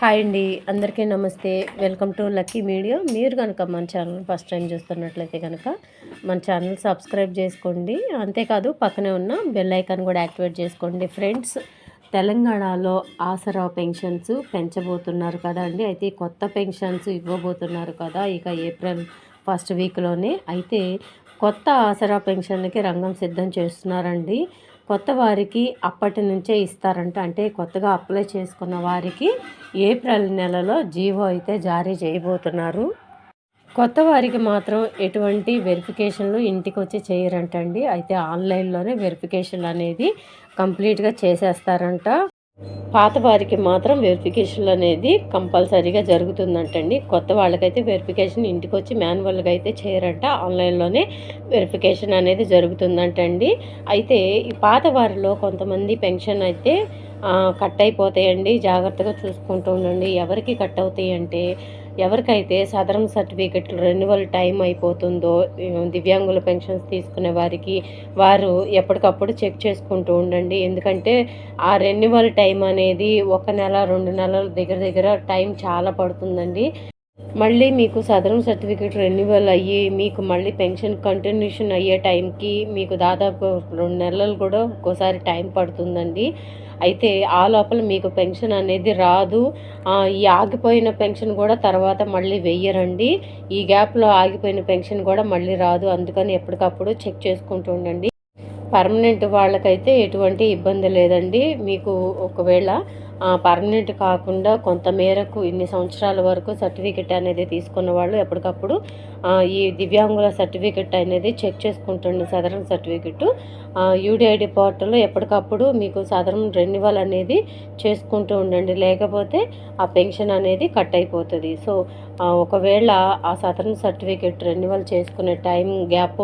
Hi అండి అందరికీ నమస్తే. Welcome to lucky media. మీరు కనుక మన ఛానల్ ఫస్ట్ టైం చూస్తున్నట్లయితే కనుక మన ఛానల్ సబ్స్క్రైబ్ చేసుకోండి. అంతేకాదు పక్కనే ఉన్న బెల్ ఐకాన్ కూడా యాక్టివేట్ చేసుకోండి. ఫ్రెండ్స్ తెలంగాణలో ఆసరా పెన్షన్స్ పెంచబోతున్నారు కదా అండి. అయితే కొత్త పెన్షన్స్ ఇవ్వబోతున్నారు కదా ఇక ఏప్రిల్ ఫస్ట్ వీక్లోనే. అయితే కొత్త ఆసరా పెన్షన్లకి రంగం సిద్ధం చేస్తున్నారండి. కొత్త వారికి అప్పటి నుంచే ఇస్తారంట. అంటే కొత్తగా అప్లై చేసుకున్న వారికి ఏప్రిల్ నెలలో జీవో అయితే జారీ చేయబోతున్నారు. కొత్త వారికి మాత్రం ఎటువంటి వెరిఫికేషన్లు ఇంటికి వచ్చి చేయరంటండి. అయితే ఆన్లైన్లోనే వెరిఫికేషన్ అనేది కంప్లీట్గా చేసేస్తారంట. పాత వారికి మాత్రం వెరిఫికేషన్ అనేది కంపల్సరీగా జరుగుతుందంటండి. కొత్త వాళ్ళకైతే వెరిఫికేషన్ ఇంటికి వచ్చి మాన్యువల్గా అయితే చేయరంట. ఆన్లైన్లోనే వెరిఫికేషన్ అనేది జరుగుతుందంటండి. అయితే ఈ పాత వారిలో కొంతమంది పెన్షన్ అయితే కట్ అయిపోతాయండి. జాగ్రత్తగా చూసుకుంటూ ఉండండి. ఎవరికి కట్ అవుతాయి అంటే ఎవరికైతే సదరం సర్టిఫికెట్ రెన్యువల్ టైం అయిపోతుందో దివ్యాంగుల పెన్షన్స్ తీసుకునే వారికి వారు ఎప్పటికప్పుడు చెక్ చేసుకుంటూ ఉండండి. ఎందుకంటే ఆ రెన్యువల్ టైం అనేది ఒక నెల రెండు నెలల దగ్గర దగ్గర టైం చాలా పడుతుందండి. మళ్ళీ మీకు సదరం సర్టిఫికేట్ రెన్యువల్ అయ్యి మీకు మళ్ళీ పెన్షన్ కంటిన్యూషన్ అయ్యే టైంకి మీకు దాదాపు రెండు నెలలు కూడా ఒక్కోసారి టైం పడుతుందండి. అయితే ఆ లోపల మీకు పెన్షన్ అనేది రాదు. ఈ ఆగిపోయిన పెన్షన్ కూడా తర్వాత మళ్ళీ వెయ్యరండి. ఈ గ్యాప్లో ఆగిపోయిన పెన్షన్ కూడా మళ్ళీ రాదు. అందుకని ఎప్పటికప్పుడు చెక్ చేసుకుంటూ ఉండండి. పర్మనెంట్ వాళ్ళకైతే ఎటువంటి ఇబ్బంది లేదండి. మీకు ఒకవేళ పర్మనెంట్ కాకుండా కొంత మేరకు ఇన్ని సంవత్సరాల వరకు సర్టిఫికెట్ అనేది తీసుకున్న వాళ్ళు ఎప్పటికప్పుడు ఈ దివ్యాంగుల సర్టిఫికెట్ అనేది చెక్ చేసుకుంటుండే సదరన్ సర్టిఫికెట్. యూడిఐడి పోర్టల్లో ఎప్పటికప్పుడు మీకు సదరం రెన్యువల్ అనేది చేసుకుంటూ ఉండండి. లేకపోతే ఆ పెన్షన్ అనేది కట్ అయిపోతుంది. సో ఒకవేళ ఆ సదరన్ సర్టిఫికెట్ రెన్యువల్ చేసుకునే టైం గ్యాప్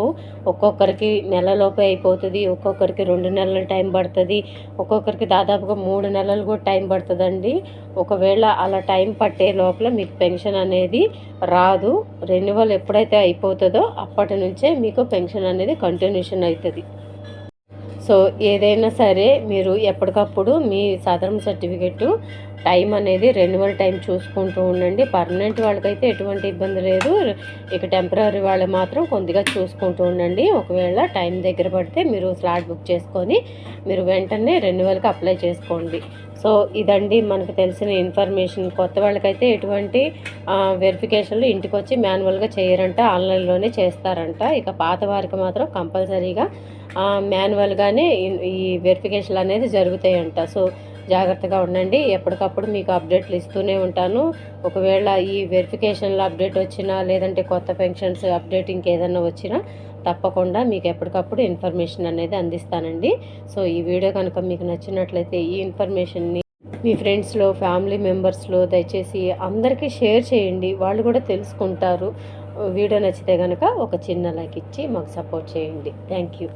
ఒక్కొక్కరికి నెలలోపే అయిపోతుంది ఒక్కొక్కరికి రెండు నెలల టైం పడుతుంది ఒక్కొక్కరికి దాదాపుగా మూడు నెలలు కూడా టైం పడుతుందండి. ఒకవేళ అలా టైం పట్టే లోపల మీకు పెన్షన్ అనేది రాదు. రెన్యువల్ ఎప్పుడైతే అయిపోతుందో అప్పటి నుంచే మీకు పెన్షన్ అనేది కంటిన్యూషన్ అవుతుంది సో ఏదైనా సరే మీరు ఎప్పటికప్పుడు మీ సదరం సర్టిఫికెట్ టైం అనేది రెన్యువల్ టైం చూసుకుంటూ ఉండండి. పర్మనెంట్ వాళ్ళకైతే ఎటువంటి ఇబ్బంది లేదు. ఇక టెంపరీ వాళ్ళు మాత్రం కొద్దిగా చూసుకుంటూ ఉండండి. ఒకవేళ టైం దగ్గర పడితే మీరు స్లాట్ బుక్ చేసుకొని మీరు వెంటనే రెన్యువల్కి అప్లై చేసుకోండి. సో ఇదండి మనకు తెలిసిన ఇన్ఫర్మేషన్. కొత్త వాళ్ళకైతే ఎటువంటి వెరిఫికేషన్లు ఇంటికి వచ్చి మాన్యువల్గా చేయరంట. ఆన్లైన్లోనే చేస్తారంట. ఇక పాత వారికి మాత్రం కంపల్సరీగా మాన్యువల్గానే ఈ వెరిఫికేషన్ అనేది జరుగుతాయంట. సో జాగ్రత్తగా ఉండండి. ఎప్పటికప్పుడు మీకు అప్డేట్లు ఇస్తూనే ఉంటాను. ఒకవేళ ఈ వెరిఫికేషన్లో అప్డేట్ వచ్చినా లేదంటే కొత్త పెన్షన్స్ అప్డేట్ ఇంకేదన్నా వచ్చినా తప్పకుండా మీకు ఎప్పటికప్పుడు ఇన్ఫర్మేషన్ అనేది అందిస్తానండి. సో ఈ వీడియో కనుక మీకు నచ్చినట్లయితే ఈ ఇన్ఫర్మేషన్ని మీ ఫ్రెండ్స్లో ఫ్యామిలీ మెంబర్స్లో దయచేసి అందరికీ షేర్ చేయండి. వాళ్ళు కూడా తెలుసుకుంటారు. వీడియో నచ్చితే కనుక ఒక చిన్న లైక్ ఇచ్చి మాకు సపోర్ట్ చేయండి. Thank you